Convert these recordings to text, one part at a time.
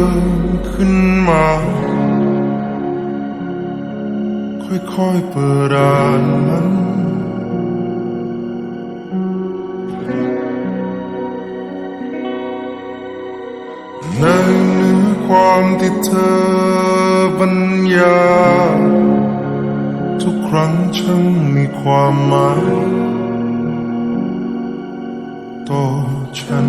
ินขึ้นมา ค่อยๆเปิดร้านนั้นในเนื้อความที่เธอบรรยา ทุกครั้งฉันมีความหมายต่อฉัน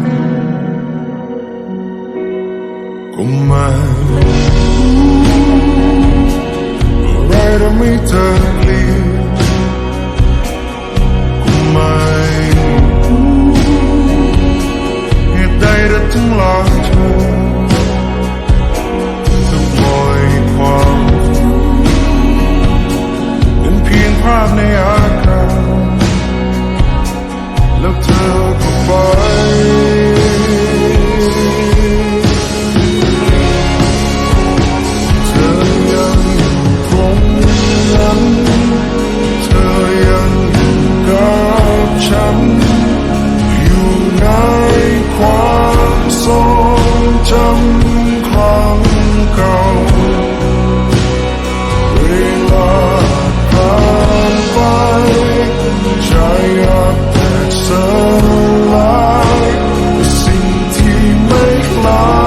充满。long.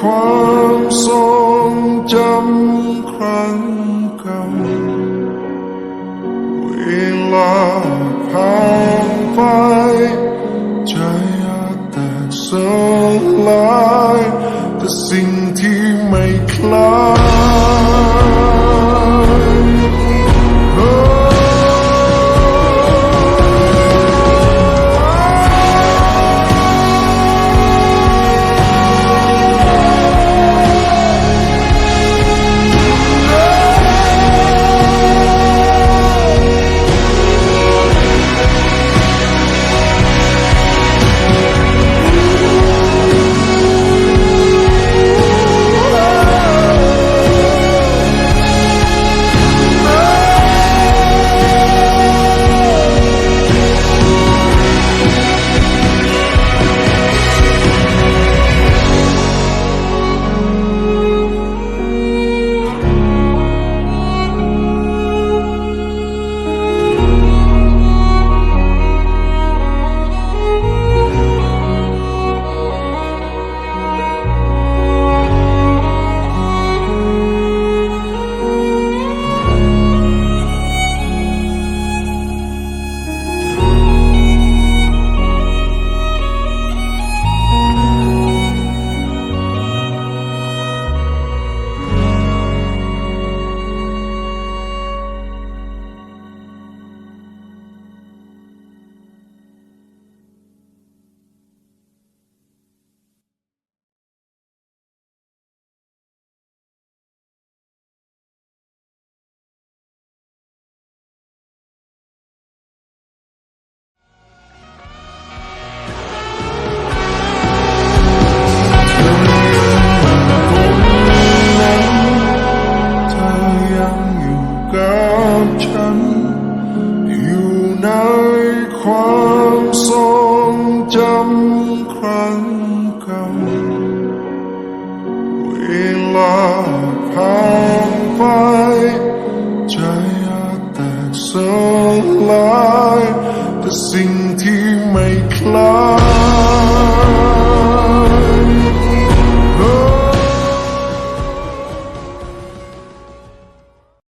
home. สิ่งที่ไม่คล้าย